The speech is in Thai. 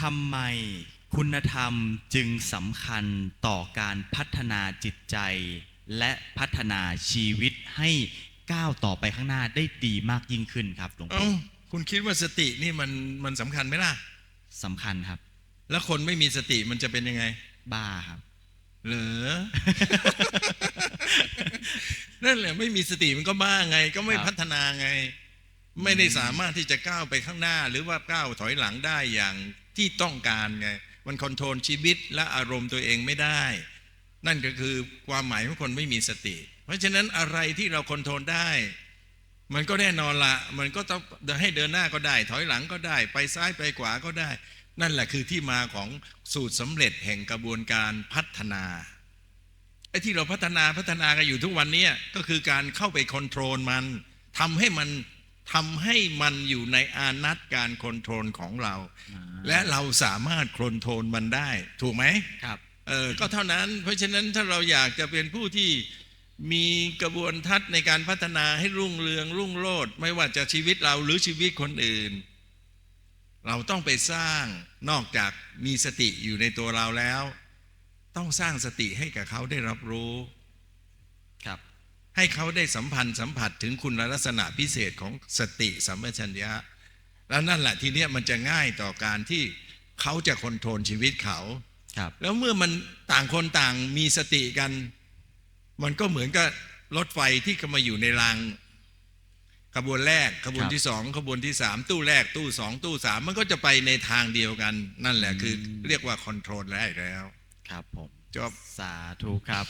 ทำไมคุณธรรมจึงสำคัญต่อการพัฒนาจิตใจ และพัฒนาชีวิตให้ก้าวต่อไปข้างหน้าได้ดีมากยิ่งขึ้นครับหลวงเอ้าปู่คุณคิดว่าสตินี่มันมันสำคัญไหมล่ะสำคัญครับ แล้วคนไม่มีสติมันจะเป็นยังไง บ้าครับ เหรอ นั่นแหละไม่มีสติมันก็บ้าไง ก็ไม่ครับพัฒนาไง ไม่ได้สามารถที่จะก้าวไปข้างหน้า หรือว่าก้าวถอยหลังได้อย่างที่ต้องการไงมันคอนโทรลชีวิตและอารมณ์ตัวเองไม่ได้ นั่นก็คือความหมายของคนไม่มีสติ เพราะฉะนั้นอะไรที่เราคอนโทรลได้ มันก็แน่นอนละมันก็ต้องให้เดินหน้าก็ได้ ถอยหลังก็ได้ ไปซ้ายไปขวาก็ได้ นั่นแหละคือที่มาของสูตรสำเร็จแห่งกระบวนการพัฒนาไอ้ที่เราพัฒนาพัฒนากันอยู่ทุกวันนี้ก็คือการเข้าไปคอนโทรลมันทำให้มัน ทำให้มันอยู่ในอานัตการคอนโทรลของเรา และเราสามารถคอนโทรลมันได้ ถูกไหมครับเออก็เท่านั้น เพราะฉะนั้นถ้าเราอยากจะเป็นผู้ที่มีกระบวนทัศน์ในการพัฒนาให้รุ่งเรืองรุ่งโรจน์ไม่ว่าจะชีวิตเราหรือชีวิตคนอื่น เราต้องไปสร้างนอกจากมีสติอยู่ในตัวเราแล้ว ต้องสร้างสติให้กับเขาได้รับรู้ครับ ให้เขาได้สัมพันธ์สัมผัสถึงคุณลักษณะพิเศษของสติสัมปชัญญะ แล้วนั่นแหละทีเนี้ยมันจะง่ายต่อการที่เขาจะคอนโทรลชีวิตเขาครับแล้วเมื่อมันต่างคนต่างมีสติกัน มันก็เหมือนกับรถไฟที่ก็มาอยู่ในรางขบวนแรกขบวนที่สองขบวนที่สามตู้แรกตู้สองตู้สามมันก็จะไปในทางเดียวกัน นั่นแหละคือเรียกว่าคอนโทรลได้แล้ว ครับผมจบสาธุครับ